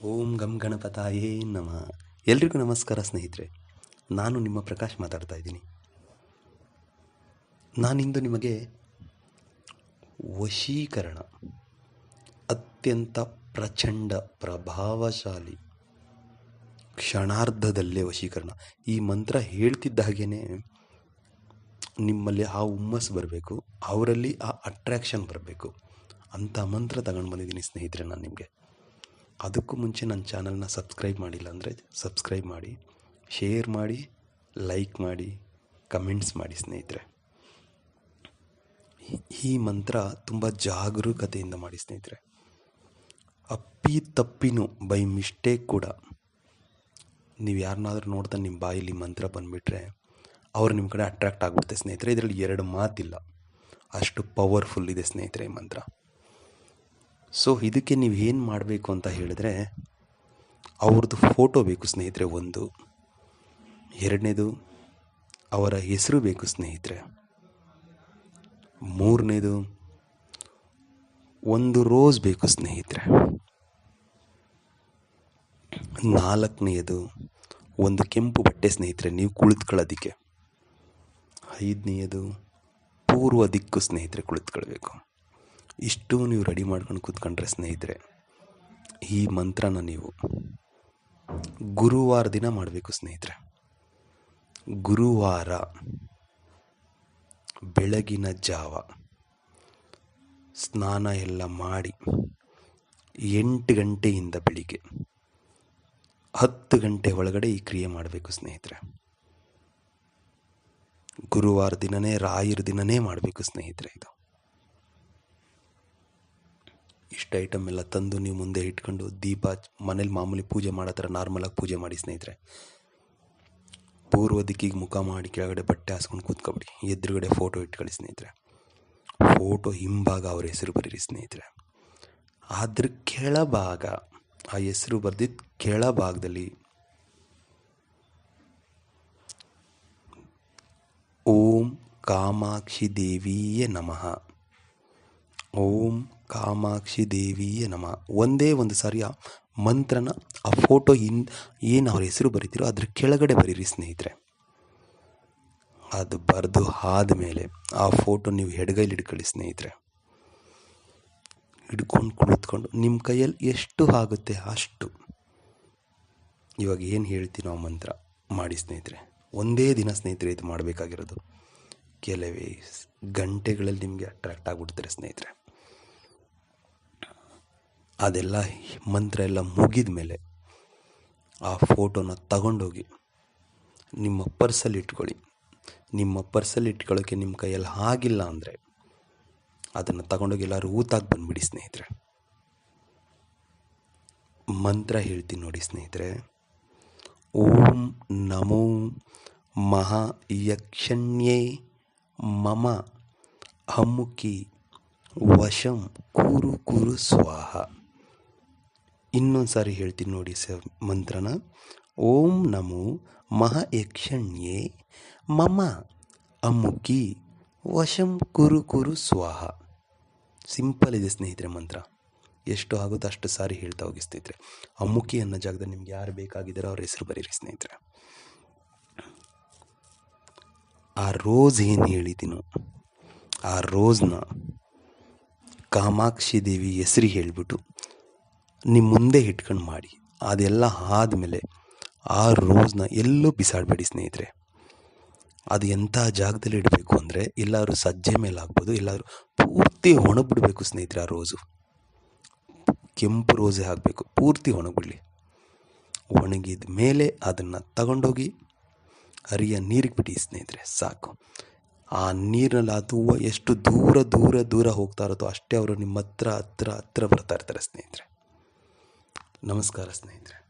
ಓಂ ಗಂ ಗಣಪತಾಯೇ ನಮಃ. ಎಲ್ರಿಗೂ ನಮಸ್ಕಾರ ಸ್ನೇಹಿತರೆ. ನಾನು ನಿಮ್ಮ ಪ್ರಕಾಶ್ ಮಾತಾಡ್ತಾ ಇದ್ದೀನಿ. ನಾನಿಂದು ನಿಮಗೆ ವಶೀಕರಣ, ಅತ್ಯಂತ ಪ್ರಚಂಡ ಪ್ರಭಾವಶಾಲಿ ಕ್ಷಣಾರ್ಧದಲ್ಲೇ ವಶೀಕರಣ. ಈ ಮಂತ್ರ ಹೇಳ್ತಿದ್ದ ಹಾಗೇ ನಿಮ್ಮಲ್ಲಿ ಆ ಹುಮ್ಮಸ್ಸು ಬರಬೇಕು, ಅವರಲ್ಲಿ ಆ ಅಟ್ರ್ಯಾಕ್ಷನ್ ಬರಬೇಕು. ಅಂಥ ಮಂತ್ರ ತಗೊಂಡು ಬಂದಿದ್ದೀನಿ ಸ್ನೇಹಿತರೆ ನಾನು ನಿಮಗೆ. ಅದಕ್ಕೂ ಮುಂಚೆ ನನ್ನ ಚಾನಲ್ನ ಸಬ್ಸ್ಕ್ರೈಬ್ ಮಾಡಿಲ್ಲ ಅಂದರೆ ಸಬ್ಸ್ಕ್ರೈಬ್ ಮಾಡಿ, ಶೇರ್ ಮಾಡಿ, ಲೈಕ್ ಮಾಡಿ, ಕಮೆಂಟ್ಸ್ ಮಾಡಿ ಸ್ನೇಹಿತರೆ. ಈ- ಮಂತ್ರ ತುಂಬ ಜಾಗರೂಕತೆಯಿಂದ ಮಾಡಿ ಸ್ನೇಹಿತರೆ. ಅಪ್ಪಿ ತಪ್ಪಿನೂ ಬೈ ಮಿಸ್ಟೇಕ್ ಕೂಡ. ನೀವು ಯಾರನ್ನಾದ್ರೂ ನೋಡ್ತಾ ನಿಮ್ಮ ಬಾಯಲ್ಲಿ ಮಂತ್ರ ಬಂದುಬಿಟ್ರೆ ಅವ್ರು ನಿಮ್ಮ ಕಡೆ ಅಟ್ರಾಕ್ಟ್ ಆಗಿಬಿಡುತ್ತೆ ಸ್ನೇಹಿತರೆ. ಇದರಲ್ಲಿ ಎರಡು ಮಾತಿಲ್ಲ. ಅಷ್ಟು ಪವರ್ಫುಲ್ ಇದೆ ಸ್ನೇಹಿತರೆ ಈ ಮಂತ್ರ. ಸೊ ಇದಕ್ಕೆ ನೀವು ಏನು ಮಾಡಬೇಕು ಅಂತ ಹೇಳಿದ್ರೆ, ಅವ್ರದ್ದು ಫೋಟೋ ಬೇಕು ಸ್ನೇಹಿತರೆ, ಒಂದು. ಎರಡನೇದು, ಅವರ ಹೆಸರು ಬೇಕು ಸ್ನೇಹಿತರೆ. ಮೂರನೇದು, ಒಂದು ರೋಸ್ ಬೇಕು ಸ್ನೇಹಿತರೆ. ನಾಲ್ಕನೆಯದು ಒಂದು ಕೆಂಪು ಬಟ್ಟೆ ಸ್ನೇಹಿತರೆ, ನೀವು ಕುಳಿತುಕೊಳ್ಳೋದಕ್ಕೆ. ಐದನೆಯದು ಪೂರ್ವ ದಿಕ್ಕು ಸ್ನೇಹಿತರೆ, ಕುಳಿತುಕೊಳ್ಬೇಕು. ಇಷ್ಟು ನೀವು ರೆಡಿ ಮಾಡ್ಕೊಂಡು ಕೂತ್ಕೊಂಡ್ರೆ ಸ್ನೇಹಿತರೆ, ಈ ಮಂತ್ರನ ನೀವು ಗುರುವಾರ ದಿನ ಮಾಡಬೇಕು ಸ್ನೇಹಿತರೆ. ಗುರುವಾರ ಬೆಳಗಿನ ಜಾವ ಸ್ನಾನ ಎಲ್ಲ ಮಾಡಿ ಎಂಟು ಗಂಟೆಯಿಂದ ಬೆಳಿಗ್ಗೆ ಹತ್ತು ಗಂಟೆ ಒಳಗಡೆ ಈ ಕ್ರಿಯೆ ಮಾಡಬೇಕು ಸ್ನೇಹಿತರೆ. ಗುರುವಾರ ದಿನನೇ, ರಾಯರ ದಿನನೇ ಮಾಡಬೇಕು ಸ್ನೇಹಿತರೆ ಇದು. ಇಷ್ಟು ಐಟಮ್ ಎಲ್ಲ ತಂದು ನೀವು ಮುಂದೆ ಇಟ್ಕೊಂಡು ದೀಪ ಮನೇಲಿ ಮಾಮೂಲಿ ಪೂಜೆ ಮಾಡೋ ಥರ ನಾರ್ಮಲಾಗಿ ಪೂಜೆ ಮಾಡಿ ಸ್ನೇಹಿತರೆ. ಪೂರ್ವ ದಿಕ್ಕಿಗೆ ಮುಖ ಮಾಡಿ ಕೆಳಗಡೆ ಬಟ್ಟೆ ಹಾಸ್ಕೊಂಡು ಕೂತ್ಕೊಬಿಡಿ. ಎದುರುಗಡೆ ಫೋಟೋ ಇಟ್ಕೊಳ್ಳಿ ಸ್ನೇಹಿತರೆ. ಫೋಟೋ ಹಿಂಭಾಗ ಅವ್ರ ಹೆಸರು ಬರೀರಿ ಸ್ನೇಹಿತರೆ. ಅದ್ರ ಕೆಳಭಾಗ, ಆ ಹೆಸರು ಬರೆದಿದ್ದ ಕೆಳಭಾಗದಲ್ಲಿ ಓಂ ಕಾಮಾಕ್ಷಿ ದೇವಿಯೇ ನಮಃ. ಓಂ ಕಾಮಾಕ್ಷಿ ದೇವಿಯೇ ನಮ. ಒಂದೇ ಒಂದು ಸಾರಿ ಆ ಮಂತ್ರನ, ಆ ಫೋಟೋ ಇನ್, ಏನು ಅವ್ರ ಹೆಸರು ಬರೀತೀರೋ ಅದ್ರ ಕೆಳಗಡೆ ಬರೀರಿ ಸ್ನೇಹಿತರೆ. ಅದು ಬರೆದು ಆದಮೇಲೆ ಆ ಫೋಟೋ ನೀವು ಎಡಗೈಲಿ ಹಿಡ್ಕೊಳ್ಳಿ ಸ್ನೇಹಿತರೆ. ಹಿಡ್ಕೊಂಡು ಕುಳಿತ್ಕೊಂಡು ನಿಮ್ಮ ಕೈಯಲ್ಲಿ ಎಷ್ಟು ಆಗುತ್ತೆ ಅಷ್ಟು. ಇವಾಗ ಏನು ಹೇಳ್ತೀನೋ ಆ ಮಂತ್ರ ಮಾಡಿ ಸ್ನೇಹಿತರೆ. ಒಂದೇ ದಿನ ಸ್ನೇಹಿತರೆ ಇದು ಮಾಡಬೇಕಾಗಿರೋದು. ಕೆಲವೇ ಗಂಟೆಗಳಲ್ಲಿ ನಿಮಗೆ ಅಟ್ರಾಕ್ಟ್ ಆಗಿಬಿಡ್ತಾರೆ ಸ್ನೇಹಿತರೆ. ಅದೆಲ್ಲ ಮಂತ್ರ ಎಲ್ಲ ಮುಗಿದ ಮೇಲೆ ಆ ಫೋಟೋನ ತಗೊಂಡೋಗಿ ನಿಮ್ಮ ಪರ್ಸಲ್ಲಿ ಇಟ್ಕೊಳ್ಳಿ. ನಿಮ್ಮ ಪರ್ಸಲ್ಲಿ ಇಟ್ಕೊಳ್ಳೋಕ್ಕೆ ನಿಮ್ಮ ಕೈಯಲ್ಲಿ ಆಗಿಲ್ಲ ಅಂದರೆ ಅದನ್ನು ತಗೊಂಡೋಗಿ ಎಲ್ಲರೂ ಊತಾಗಿ ಬಂದುಬಿಡಿ ಸ್ನೇಹಿತರೆ. ಮಂತ್ರ ಹೇಳ್ತೀನಿ ನೋಡಿ ಸ್ನೇಹಿತರೆ. ಓಂ ನಮೋ ಮಹಾಯಕ್ಷಣ್ಯೇ ಮಮ ಹಮ್ಮುಕಿ ವಶಂ ಕುರು ಕುರು ಸ್ವಾಹ. ಇನ್ನೊಂದು ಸಾರಿ ಹೇಳ್ತೀನಿ ನೋಡಿ ಸ ಮಂತ್ರನ. ಓಂ ನಮೋ ಮಹಾಯಕ್ಷಣ್ಯೇ ಮಮ ಅಮುಕಿ ವಶಂ ಕುರು ಕುರು ಸ್ವಾಹ. ಸಿಂಪಲ್ ಇದೆ ಸ್ನೇಹಿತರೆ ಮಂತ್ರ. ಎಷ್ಟು ಆಗುತ್ತೋ ಅಷ್ಟು ಸಾರಿ ಹೇಳ್ತಾ ಹೋಗಿ ಸ್ನೇಹಿತರೆ. ಅಮುಖಿ ಅನ್ನೋ ಜಾಗದಲ್ಲಿ ನಿಮ್ಗೆ ಯಾರು ಬೇಕಾಗಿದ್ದಾರೋ ಅವ್ರ ಹೆಸರು ಬರೀರಿ ಸ್ನೇಹಿತರೆ. ಆ ರೋಸ್ ಏನು ಹೇಳಿದ್ದೀನೋ ಆ ರೋಸ್ನ ಕಾಮಾಕ್ಷಿ ದೇವಿ ಹೆಸರು ಹೇಳಿಬಿಟ್ಟು ನಿಮ್ಮ ಮುಂದೆ ಇಟ್ಕೊಂಡು ಮಾಡಿ. ಅದೆಲ್ಲ ಆದಮೇಲೆ ಆ ರೋಸ್ನ ಎಲ್ಲೂ ಬಿಸಾಡಬೇಡಿ ಸ್ನೇಹಿತರೆ. ಅದು ಎಂಥ ಜಾಗದಲ್ಲಿ ಇಡಬೇಕು ಅಂದರೆ ಎಲ್ಲರೂ ಸಜ್ಜೆ ಮೇಲೆ ಆಗ್ಬೋದು ಎಲ್ಲರೂ ಪೂರ್ತಿ ಒಣಗಿಬಿಡ್ಬೇಕು ಸ್ನೇಹಿತರೆ ಆ ರೋಸು. ಕೆಂಪು ರೋಸೆ ಹಾಕಬೇಕು, ಪೂರ್ತಿ ಒಣಗಿಬಿಡಲಿ. ಒಣಗಿದ ಮೇಲೆ ಅದನ್ನು ತಗೊಂಡೋಗಿ ಹರಿಯ ನೀರಿಗೆ ಬಿಡಿ ಸ್ನೇಹಿತರೆ, ಸಾಕು. ಆ ನೀರಿನಲ್ಲಿ ಹೂವು ಎಷ್ಟು ದೂರ ದೂರ ದೂರ ಹೋಗ್ತಾ ಇರುತ್ತೋ ಅಷ್ಟೇ ಅವರು ನಿಮ್ಮ ಹತ್ರ ಹತ್ರ ಹತ್ರ ಬರ್ತಾ ಇರ್ತಾರೆ ಸ್ನೇಹಿತರೆ. ನಮಸ್ಕಾರ ಸ್ನೇಹಿತರೆ.